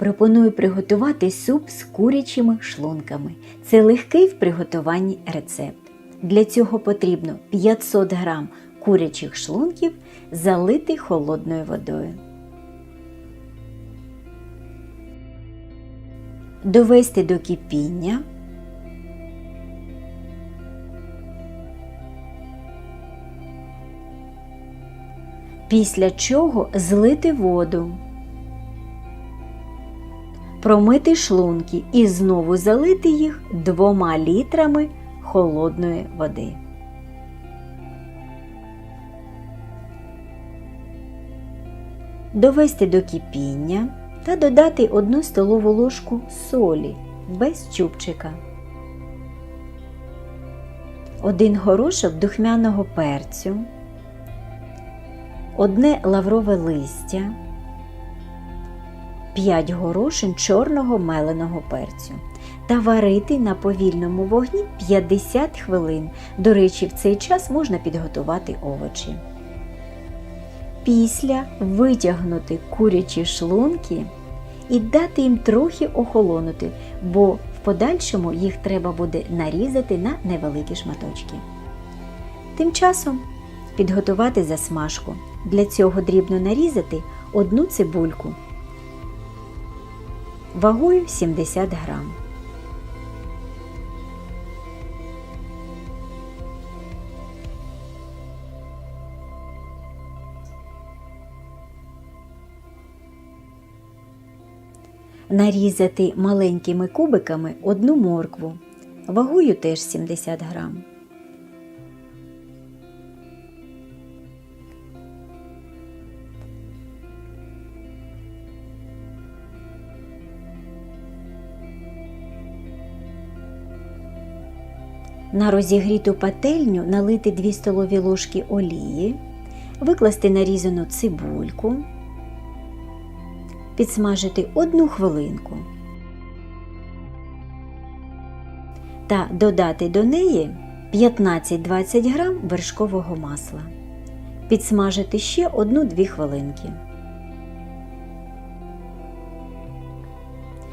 Пропоную приготувати суп з курячими шлунками. Це легкий в приготуванні рецепт. Для цього потрібно 500 г курячих шлунків залити холодною водою. Довести до кипіння. Після чого злити воду, промити шлунки і знову залити їх двома літрами холодної води. Довести до кипіння та додати 1 столову ложку солі без чубчика, один горошок духмяного перцю, одне лаврове листя, 5 горошин чорного меленого перцю та варити на повільному вогні 50 хвилин. До речі, в цей час можна підготувати овочі. Після витягнути курячі шлунки і дати їм трохи охолонути, бо в подальшому їх треба буде нарізати на невеликі шматочки. Тим часом підготувати засмажку. Для цього дрібно нарізати одну цибульку вагою 70 грам. Нарізати маленькими кубиками одну моркву, вагою теж 70 грам. На розігріту пательню налити 2 столові ложки олії, викласти нарізану цибульку, підсмажити одну хвилинку та додати до неї 15-20 грам вершкового масла. Підсмажити ще 1-2 хвилинки.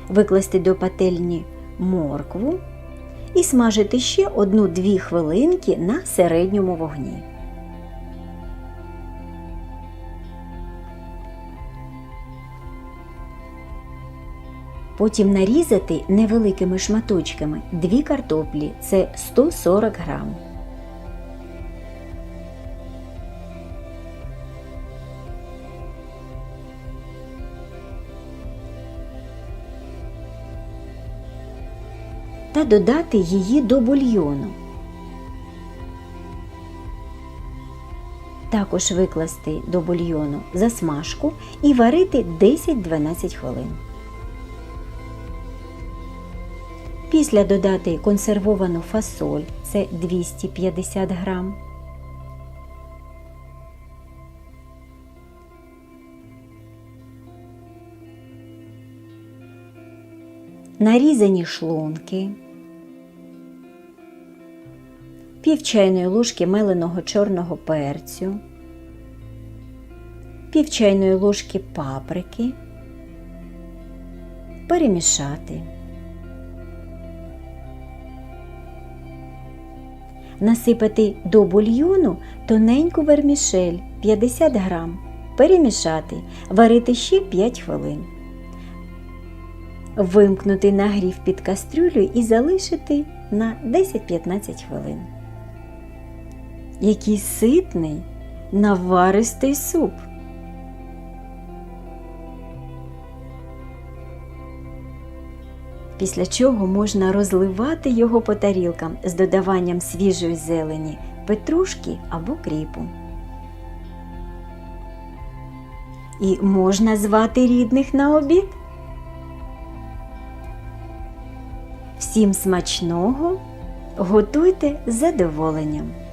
Викласти до пательні моркву і смажити ще 1-2 хвилинки на середньому вогні. Потім нарізати невеликими шматочками дві картоплі це 140 грам. Та додати її до бульйону. Також викласти до бульйону засмажку і варити 10-12 хвилин. Після додати консервовану фасоль це 250 грам. Нарізані шлунки, пів чайної ложки меленого чорного перцю, пів чайної ложки паприки, перемішати. Насипати до бульйону тоненьку вермішель 50 грам, перемішати, варити ще 5 хвилин. Вимкнути нагрів під кастрюлю і залишити на 10-15 хвилин. Який ситний, наваристий суп. Після чого можна розливати його по тарілкам з додаванням свіжої зелені, петрушки або кріпу. І можна звати рідних на обід. Всім смачного! Готуйте з задоволенням!